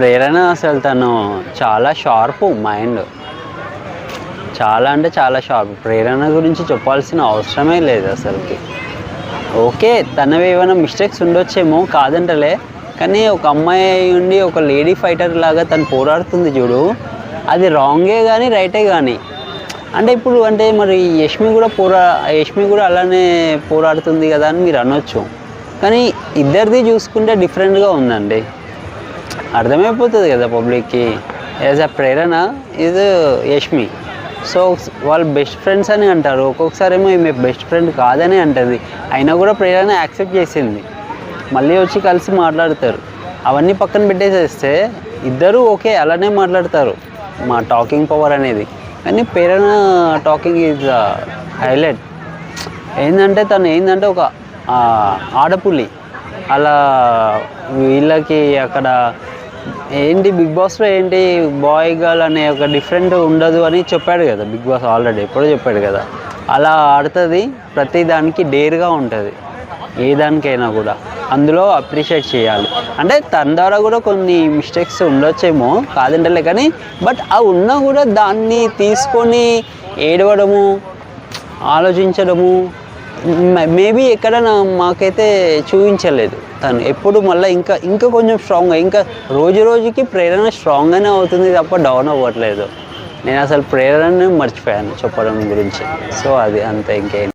ప్రేరణ అసలు తను చాలా షార్ప్ మైండ్. చాలా అంటే చాలా షార్ప్. ప్రేరణ గురించి చెప్పాల్సిన అవసరమే లేదు అసలుకి. ఓకే తనవి ఏమైనా మిస్టేక్స్ ఉండొచ్చేమో కాదంటలే కానీ ఒక అమ్మాయి ఉండి ఒక లేడీ ఫైటర్ లాగా తను పోరాడుతుంది చూడు అది రాంగే కానీ రైటే కానీ అంటే ఇప్పుడు అంటే మరి యష్మి కూడా పోరా యష్మి కూడా అలానే పోరాడుతుంది కదా అని మీరు అనొచ్చు. కానీ ఇద్దరిది చూసుకుంటే డిఫరెంట్గా ఉందండి. అర్థమైపోతుంది కదా పబ్లిక్కి. యాజ్ అ ప్రేరణ ఇది యష్మి. సో వాళ్ళు బెస్ట్ ఫ్రెండ్స్ అని అంటారు. ఒక్కొక్కసారి ఏమో ఈమె బెస్ట్ ఫ్రెండ్ కాదని అంటుంది. అయినా కూడా ప్రేరణ యాక్సెప్ట్ చేసింది. మళ్ళీ వచ్చి కలిసి మాట్లాడతారు. అవన్నీ పక్కన పెట్టేసేస్తే ఇద్దరు ఓకే అలానే మాట్లాడతారు. మా టాకింగ్ పవర్ అనేది. కానీ ప్రేరణ టాకింగ్ ఈజ్ హైలైట్ ఏంటంటే తను ఏంటంటే ఒక ఆడపులి. అలా వీళ్ళకి అక్కడ ఏంటి బిగ్ బాస్లో ఏంటి బాయ్ గర్ల్ అనే ఒక డిఫరెంట్ ఉండదు అని చెప్పాడు కదా బిగ్ బాస్ ఆల్రెడీ ఎప్పుడో చెప్పాడు కదా. అలా ఆడుతుంది ప్రతి దానికి డేర్గా ఉంటుంది ఏ దానికైనా కూడా. అందులో అప్రిషియేట్ చేయాలి. అంటే తన ద్వారా కూడా కొన్ని మిస్టేక్స్ ఉండొచ్చేమో కాదంటలే కానీ బట్ ఆ ఉన్నా కూడా దాన్ని తీసుకొని ఏడవడము ఆలోచించడము మేబీ ఎక్కడ మాకైతే చూపించలేదు తను. ఎప్పుడు మళ్ళీ ఇంకా ఇంకా కొంచెం స్ట్రాంగ్గా ఇంకా రోజు రోజుకి ప్రేరణ స్ట్రాంగ్గానే అవుతుంది తప్ప డౌన్ అవ్వట్లేదు. నేను అసలు ప్రేరణని మర్చిపోయాను చెప్పడం గురించి. సో అది అంతే ఇంకేం